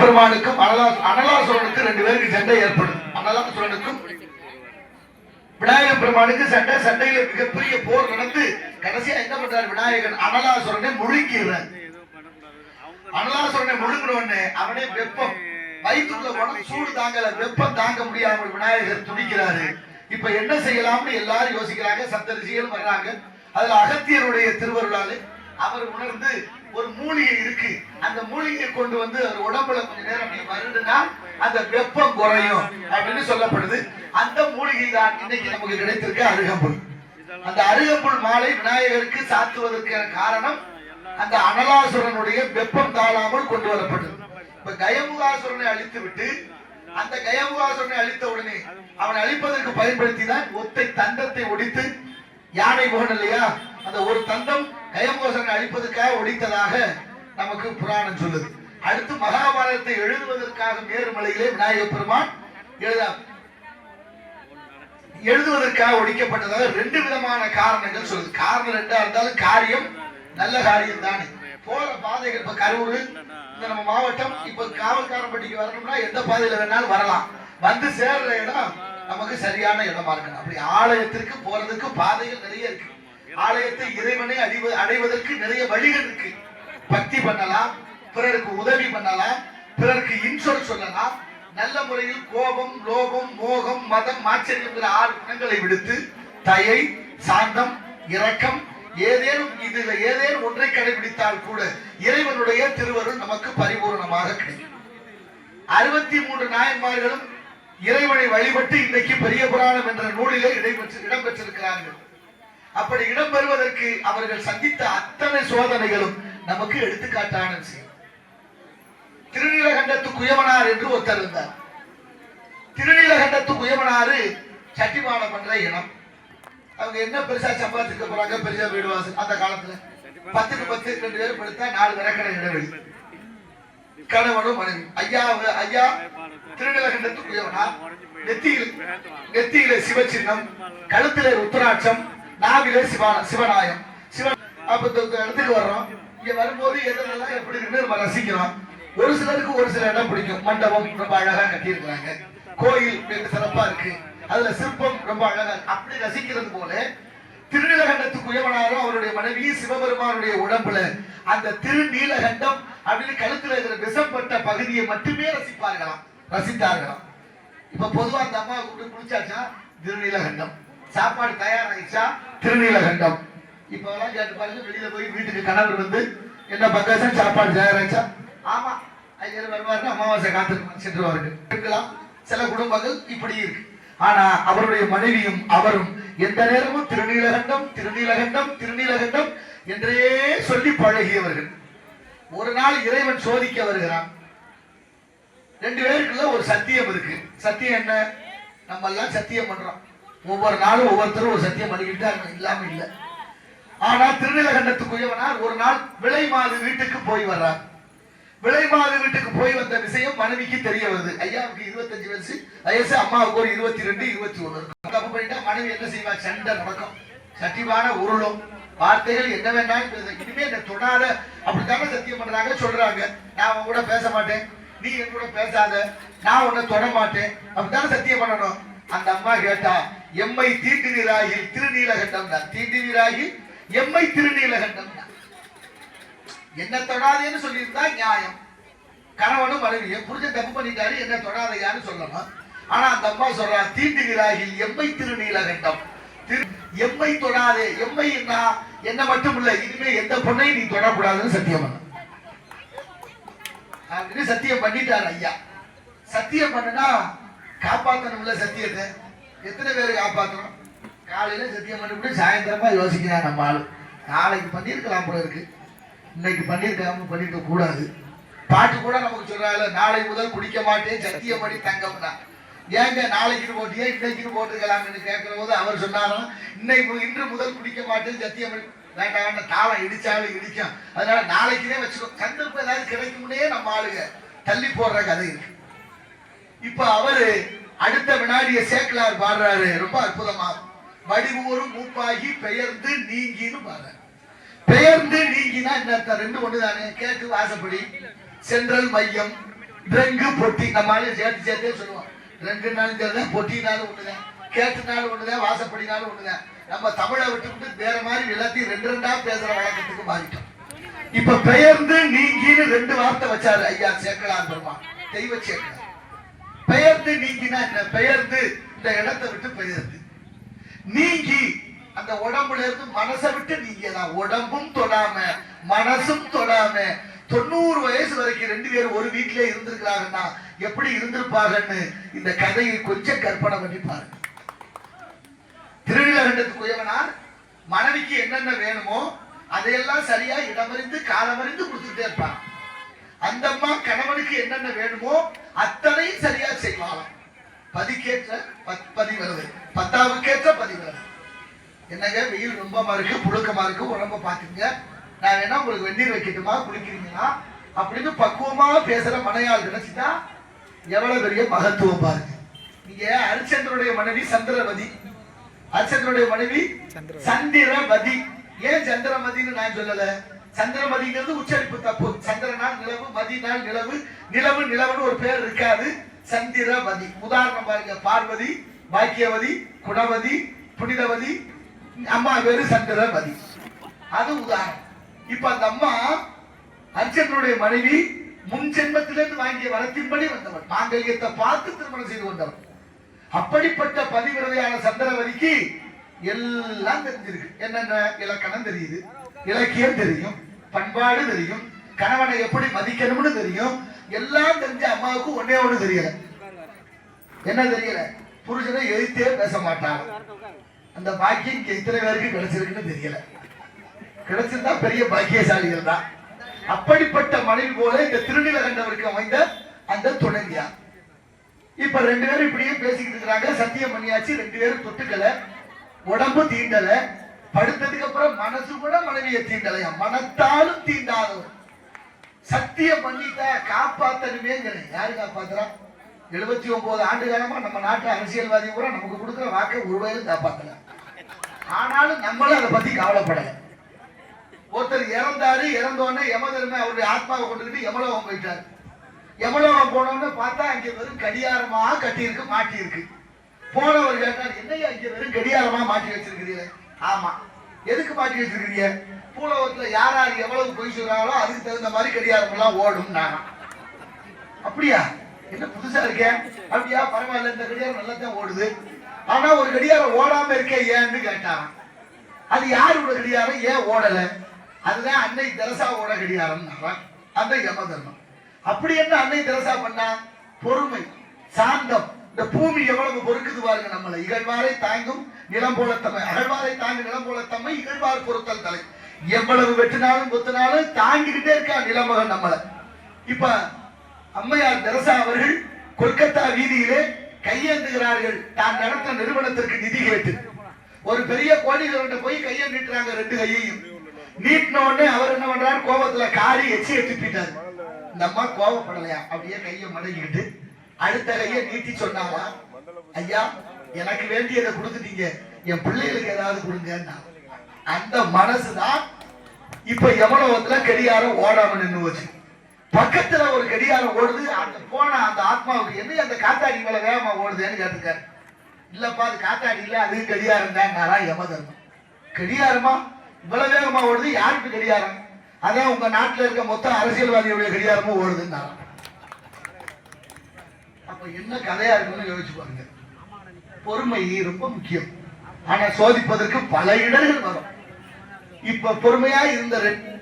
பெருமானுக்கும் அனலாசுரனுக்கும் ரெண்டு பேருக்கு சண்டை ஏற்படும். அனலாசுரனுக்கும் விநாயகர் பெருமானுக்கு சண்டை சண்டையில மிகப்பெரிய போர் நடந்து கடைசியா என்ன பண்றாரு விநாயகன்? அனலாசுரனை முழுங்கிறார் அனலாசுரனை முழுங்கின உடனே அவனே வெப்பம். வயிற்றுக்குள்ள போன சூடு தாங்கல வெப்பம் தாங்க முடியாமல் விநாயகர் துடிக்கிறாரு. இப்ப என்ன செய்யலாம்னு எல்லாரும் யோசிக்கிறாங்க. சப்தரிசிகள் வர்றாங்க. அதுல அகத்தியருடைய திருவருளாலே அவர் உணர்ந்து ஒரு மூலிகை இருக்கு. அந்த மூலிகையை கொண்டு வந்து அவர் உடம்புல கொஞ்ச நேரம் அப்படி மருந்துனா அந்த வெப்பம் குறையும் அப்படின்னு சொல்லப்படுது. அந்த மூலிகை தான் இன்னைக்கு நமக்கு கிடைத்திருக்க அருகம்புல். அந்த அருகம்புல் மாலை விநாயகருக்கு சாத்துவதற்கான காரணம் அந்த அனலாசுரனுடைய வெப்பம் தாழாமல் கொண்டு வரப்பட்டது. இப்ப கயமுகாசுரனை அழித்து விட்டு அந்த கயமுகாசுரனை அழித்த உடனே அவனை அழிப்பதற்கு பயன்படுத்தி தான் ஒத்தை தந்தத்தை ஒடித்து யானை போகணும் இல்லையா? அந்த ஒரு தந்தம் கயமுகாசுரனை அழிப்பதற்காக ஒடித்ததாக நமக்கு புராணம் சொல்லுது. அடுத்து மகாபாரதத்தை எழுதுவதற்காக மேருமலையிலே விநாயகப் பெருமான் எழுத எழுதுவதற்காக ஒழிக்கப்பட்டதாக ரெண்டு விதமான காரணங்கள் சொல்லுது. காரணம் ரெண்டா இருந்தாலும் காரியம் நல்ல காரியம் தானே. போற பாதைகள் இப்ப கரூர் இந்த நம்ம மாவட்டம் இப்ப காவல்காரன்பட்டிக்கு வரணும்னா எந்த பாதையில வேணாலும் வரலாம். வந்து சேர்ற இடம் நமக்கு சரியான இடமா இருக்கணும். அப்படி ஆலயத்திற்கு போறதுக்கு பாதைகள் நிறைய இருக்கு. ஆலயத்தை இறைவனை அறிவு அடைவதற்கு நிறைய வழிகள் இருக்கு. பக்தி பண்ணலாம் பிறருக்கு உதவி பண்ணலாம் பிறருக்கு இன்சொல் சொல்லலாம். நல்ல முறையில் கோபம் லோபம் மோகம் மதம் மாச்சரியங்கிற ஆறு குணங்களை விடுத்து தயை சாந்தம் இரக்கம் ஏதேனும் இதுல ஏதேனும் ஒன்றை கடைபிடித்தால் கூட இறைவனுடைய திருவருள் நமக்கு பரிபூர்ணமாக கிடைக்கும். அறுபத்தி மூன்று நாயன்மார்களும் இறைவனை வழிபட்டு இன்றைக்கு பெரிய புராணம் என்ற நூலிலே இடம்பெற்று இடம்பெற்றிருக்கிறார்கள். அப்படி இடம் பெறுவதற்கு அவர்கள் சந்தித்த அத்தனை சோதனைகளும் நமக்கு எடுத்துக்காட்டான விஷயம். திருநீலகண்டத்து குயவனார் என்று ஒருத்தர் இருந்தார். திருநீலகண்டத்து குயவனாரு சட்டிமானம் பண்ற இனம். அவங்க என்ன பெருசா சம்பாதிக்க போறாங்க? பெருசா வீடு வாசல். அந்த காலத்துல பத்துக்கு பத்து ரெண்டு பேரும் படுத்தா நாலு விறக்கடை இடைவெளி. கணவனும் மனைவி. ஐயா ஐயா திருநீலகண்டத்து குயவனா நெத்தியில் நெத்தியில சிவச்சின்னம் கழுத்திலே ருத்ராட்சம் நாவிலே சிவா சிவநாயம் சிவன் அப்ப இடத்துக்கு வர்றோம். இங்க வரும்போது எதெல்லாம் எப்படி இருக்குன்னு நம்ம ரசிக்கிறோம். ஒரு சிலருக்கு ஒரு சில இடம் பிடிக்கும். மண்டபம் ரொம்ப அழகா கட்டியிருக்கிறாங்க. கோயில் மிக சிறப்பா இருக்கு. அதுல சிற்பம் ரொம்ப அழகா அப்படி ரசிக்கிறது போல திருநீலகண்டத்துக்கு உயவனாரும் அவருடைய மனைவி சிவபெருமானுடைய உடம்புல அந்த திருநீலகண்டம் அப்படின்னு கழுத்துல இருக்கிற விஷப்பட்ட பகுதியை மட்டுமே ரசிப்பார்களாம். ரசித்தார்களாம். இப்ப பொதுவா அந்த அம்மா கூப்பிட்டு குளிச்சாச்சா? திருநீலகண்டம். சாப்பாடு தயாராயிடுச்சா? திருநீலகண்டம். இப்ப எல்லாம் கேட்டு பாருங்க வெளியில போய் வீட்டுக்கு கணவர் வந்து என்ன பக்காசம் சாப்பாடு தயாராச்சா ஆமா ஐயர் வருவாரு அமாவாசை காத்துக்கு சென்றுவார்கள் இருக்கலாம் சில குடும்பங்கள் இப்படி இருக்கு. ஆனா அவருடைய மனைவியும் அவரும் எந்த நேரமும் திருநீலகண்டம் திருநீலகண்டம் திருநீலகண்டம் என்றே சொல்லி பழகியவர்கள். ஒரு நாள் இறைவன் சோதிக்க வருகிறான். ரெண்டு பேருக்குள்ள ஒரு சத்தியம் இருக்கு. சத்தியம் என்ன? நம்ம எல்லாம் சத்தியம் பண்றோம். ஒவ்வொரு நாளும் ஒவ்வொருத்தரும் ஒரு சத்தியம் பண்ணிக்கிட்டு தான் இல்லாம இல்ல. ஆனா திருநீலகண்டத்துக்குரியவனார் ஒரு நாள் விலை மாது வீட்டுக்கு போய் வர்றார். விலை மாது வீட்டுக்கு போய் வந்த விஷயம் மனைவிக்கு தெரிய வருது. ஐயாவுக்கு இருபத்தஞ்சு வயசு? வயசு அம்மாவுக்கு ஒரு இருபத்தி ரெண்டு இருபத்தி ஒண்ணு இருக்கும் தப்பு பண்ணிட்டா மனைவி என்ன செய்வா? சண்டை நடக்கும் சட்டிவான உருளும். வார்த்தைகள் என்ன வேண்டாம் இனிமே என்ன தொடாத அப்படித்தானே சத்தியம் பண்றாங்க சொல்றாங்க. நான் உன் கூட பேச மாட்டேன். நீ என் கூட பேசாத. நான் உன்னை தொட மாட்டேன். அப்படித்தானே சத்தியம் பண்ணணும்? அந்த அம்மா கேட்டா எம்மை தீட்டுவீராகி திருநீலகண்டம் தான் தீட்டுவீராகி எம்மை திருநீலகண்டம் தான் என்ன தொடாதேன்னு சொல்லியிருந்தா நியாயம். கணவனும் மனைவியும் புரிஞ்ச தப்பு பண்ணிட்டாரு என்ன தொடாதையான்னு சொல்லணும். ஆனா அந்த அம்மா சொல்றா தீண்டுகிறாகில் எம்மை திருநீலகண்டம். திரு எம்மை தொடாதே எம்மை என்ன என்ன மட்டும் இல்ல இனிமே எந்த பொண்ணையும் நீ தொடக்கூடாதுன்னு சத்தியம் பண்ண. அப்படின்னு சத்தியம் பண்ணிட்டார் ஐயா. சத்தியம் பண்ணுனா காப்பாத்தணும்ல சத்தியத்தை. எத்தனை பேர் காப்பாற்றணும் காலையில சத்தியம் பண்ணிவிட்டு சாயந்தரமா யோசிக்கிறான் நம்ம ஆளு. நாளைக்கு பண்ணியிருக்கலாம் போல இருக்கு. இன்னைக்கு பண்ணியிருக்காம பண்ணிருக்க கூடாது. பாட்டு கூட நமக்கு சொல்றாங்க நாளை முதல் குடிக்க மாட்டேன் சத்தியம் பண்ணி தங்கம்னா. ஏங்க நாளைக்கு போட்டியா இன்னைக்கு போட்டுக்கலாம்னு கேட்கிற போது அவர் சொன்னாலும் இன்னைக்கு இன்று முதல் குடிக்க மாட்டேன் சத்தியம் பண்ணி வேண்டாம் வேண்டாம் தாளம் இடிச்சாலும் இடிக்கும். அதனால நாளைக்குனே வச்சுக்கோ. சந்தர்ப்பம் ஏதாவது கிடைக்கும்னே நம்ம ஆளுங்க. தள்ளி போடுற கதை இருக்கு. இப்ப அவரு அடுத்த வினாடிய சேக்கலார் பாடுறாரு. ரொம்ப அற்புதமா. வடிவூரும் மூப்பாகி பெயர்ந்து நீங்கின்னு பாடுறாரு. பெயர்ந்து நீங்கினா என்ன அர்த்தம்? ரெண்டு ஒண்ணுதானே? கேட்டு வாசப்படி சென்ட்ரல் மையம் ரெங்கு பொட்டி. நம்ம மாதிரி சேர்த்து சேர்த்தே சொல்லுவோம். ரெங்குனாலும் சரிதான் பொட்டினாலும் ஒண்ணுதான் கேட்டுனாலும் ஒண்ணுதான் வாசப்படினாலும் ஒண்ணுதான். நம்ம தமிழை விட்டுவிட்டு வேற மாதிரி எல்லாத்தையும் ரெண்டு ரெண்டா பேசுற வழக்கத்துக்கு மாறிட்டோம். இப்ப பெயர்ந்து நீங்கின்னு ரெண்டு வார்த்தை வச்சாரு ஐயா சேக்கலார் பெருமா தெய்வ சேக்கலார். பெயர்ந்து நீங்கினா என்ன? பெயர்ந்து இந்த இடத்தை விட்டு பெயர்ந்து. நீங்கி அந்த உடம்புல இருந்து மனசை விட்டு நீங்கலாம் உடம்பும் தொடாம மனசும் தொடாம. தொண்ணூறு வயசு வரைக்கும் ரெண்டு பேரும் ஒரு வீட்டிலே இருந்திருக்கிறாங்கன்னா எப்படி இருந்திருப்பாங்கன்னு இந்த கதையை கொஞ்சம் கற்பனை பண்ணி பாருங்க. திருநீலகண்டத்துக்கு குயவனார் மனைவிக்கு என்னென்ன வேணுமோ அதையெல்லாம் சரியா இடமறிந்து காலமறிந்து கொடுத்துட்டே இருப்பான் அந்த அம்மா கணவனுக்கு என்னென்ன வேணுமோ அத்தனையும் சரி பதிக்கேற்ற பத்- பதிவிரது. பத்தாவுக்கேற்ற பதிவிரது. என்னங்க வெயில் ரொம்பமா இருக்கு புழுக்கமா இருக்கு உடம்ப பாத்துங்க நான் வேணா உங்களுக்கு வெந்நீர் வைக்கட்டுமா குளிக்கிறீங்களா? அப்படின்னு பக்குவமா பேசுற மனையாள் கிடைச்சிட்டா எவ்வளவு பெரிய மகத்துவம் பாருங்க. நீங்க ஹரிச்சந்திரனுடைய மனைவி சந்திரவதி. ஹரிச்சந்திரனுடைய மனைவி சந்திரவதி. ஏன் சந்திரமதின்னு நான் சொல்லல? சந்திரமதிங்கிறது உச்சரிப்பு தப்பு. சந்திரனால் நிலவு மதினால் நிலவு நிலவு நிலவுன்னு ஒரு பேர் இருக்காது. சந்திரவதி. உதாரணம் பாருங்க பார்வதி பாக்கியவதி குணவதி புனிதவதி அம்மா பேரு சந்திரவதி. அது உதாரணம். இப்ப அந்த அம்மா அர்ஜுனனுடைய மனைவி முன் ஜென்மத்திலிருந்து வாங்கிய வரத்தின்படி வந்தவன் மாங்கல்யத்தை பார்த்து திருமணம் செய்து கொண்டவன் அப்படிப்பட்ட பதிவிரதையான சந்திரவதிக்கு எல்லாம் தெரிஞ்சிருக்கு. என்னென்ன? இலக்கணம் தெரியுது. இலக்கியம் தெரியும். பண்பாடு தெரியும். கணவனை எப்படி மதிக்கணும்னு தெரியும். எல்லாம் தெரிஞ்ச அம்மாவுக்கு ஒன்னே ஒண்ணு தெரியல என்ன தெரியல? புருஷனை எழுத்தே பேச மாட்டாங்க அந்த பாக்கியம் இங்க இத்தனை பேருக்கு கிடைச்சிருக்குன்னு தெரியல. கிடைச்சிருந்தா பெரிய பாக்கியசாலிகள் தான். அப்படிப்பட்ட மனைவி போல இந்த திருநிலகண்டவருக்கு அமைந்த அந்த துணைவியா. இப்ப ரெண்டு பேரும் இப்படியே பேசிக்கிட்டு இருக்கிறாங்க. சத்தியம் பண்ணியாச்சு. ரெண்டு பேரும் தொட்டுக்கல. உடம்பு தீண்டல. படுத்ததுக்கு அப்புறம் மனசு கூட மனைவியை தீண்டலையா? மனத்தாலும் தீண்டாதவர். சத்திய பண்ணிட்டா காப்பாத்தணுமேங்கிறேன். யாரு காப்பாத்துறா? எழுபத்தி ஒன்பது ஆண்டு காலமா நம்ம நாட்டு அரசியல்வாதி கூட நமக்கு கொடுக்குற வாக்கை ஒரு வயது காப்பாத்தல. ஆனாலும் நம்மளும் அதை பத்தி கவலைப்படல. ஒருத்தர் இறந்தாரு இறந்தோடனே யமதருமை அவருடைய ஆத்மாவை கொண்டுகிட்டு யமலோகம் போயிட்டாரு. யமலோகம் போனோன்னு பார்த்தா அங்க வெறும் கடியாரமா கட்டியிருக்கு மாட்டி இருக்கு போனவர் கேட்டார் என்னையா இங்க வெறும் கடியாரமா மாட்டி வச்சிருக்கிறீங்க? ஆமா. எதுக்கு மாட்டி வச்சிருக்கிறீங்க? பூலோகத்துல யார் யார் எவ்வளவு பொய் சொல்றாங்களோ அதுக்கு தகுந்த மாதிரி கடியாரம் எல்லாம் ஓடும் அப்படியா? என்ன புதுசா இருக்கேன் அப்படியா? பரவாயில்ல இந்த கடியாரம் நல்லா தான் ஓடுது. ஆனா ஒரு கடியாரம் ஓடாம இருக்கே ஏன்னு கேட்டா அது யாரோட கடியாரம் ஏன் ஓடல? அதுதான் அன்னை தெரசாவோட கடியாரம் அந்த யம தர்மம். அப்படி என்ன அன்னை தெரசா பண்ணா? பொறுமை சாந்தம். இந்த பூமி எவ்வளவு பொறுக்குது பாருங்க நம்மளை. இகழ்வாரை தாங்கும் நிலம் போல தம்மை அகழ்வாரை தாங்கும் நிலம் போல தம்மை இகழ்வார் பொறுத்தல் தலை. எவ்வளவு வெட்டினாலும் குத்தினாலும் தாங்கிக்கிட்டே இருக்கா நிலமகன் நம்மளை. இப்ப அம்மையார் தெரசா அவர்கள் கொல்கத்தா வீதியிலே கையேந்துகிறார்கள். தான் நடத்த நிறுவனத்திற்கு நிதி கேட்டு. ஒரு பெரிய கோடிகளோட போய் கையை நீட்டுறாங்க ரெண்டு கையையும். நீட்டின உடனே அவர் என்ன பண்றாரு? கோபத்துல காரி எச்சி எத்திட்டாரு இந்த அம்மா கோபப்படலையா? அப்படியே கையை மடங்கிட்டு அடுத்த கையை நீட்டி சொன்னாங்களா ஐயா எனக்கு வேண்டியதை கொடுத்துட்டீங்க. என் பிள்ளைகளுக்கு ஏதாவது கொடுங்கன்னா அந்த மனசுதான் இப்ப யமலோகத்துல கடிகாரம் ஓடாம நின்று வச்சு பக்கத்துல ஒரு கடிகாரம் ஓடுது அந்த போன அந்த ஆத்மாவுக்கு என்ன அந்த காத்தாடி மேல வேகமா ஓடுதுன்னு கேட்டுக்காரு இல்லப்பா அது காத்தாடி இல்ல அது கடிகாரம் தான் யம தர்மம் கடிகாரமா? இவ்வளவு வேகமா ஓடுது யாருக்கு கடிகாரம்? அதான் உங்க நாட்டுல இருக்க மொத்த அரசியல்வாதியுடைய கடிகாரமும் ஓடுதுன்னு அப்ப என்ன கதையா இருக்குன்னு யோசிச்சு பாருங்க. பொறுமை ரொம்ப முக்கியம். ஆனா சோதிப்பதற்கு பல இடர்கள் வரும். இப்ப பொறுமையா இருந்த ரெண்டு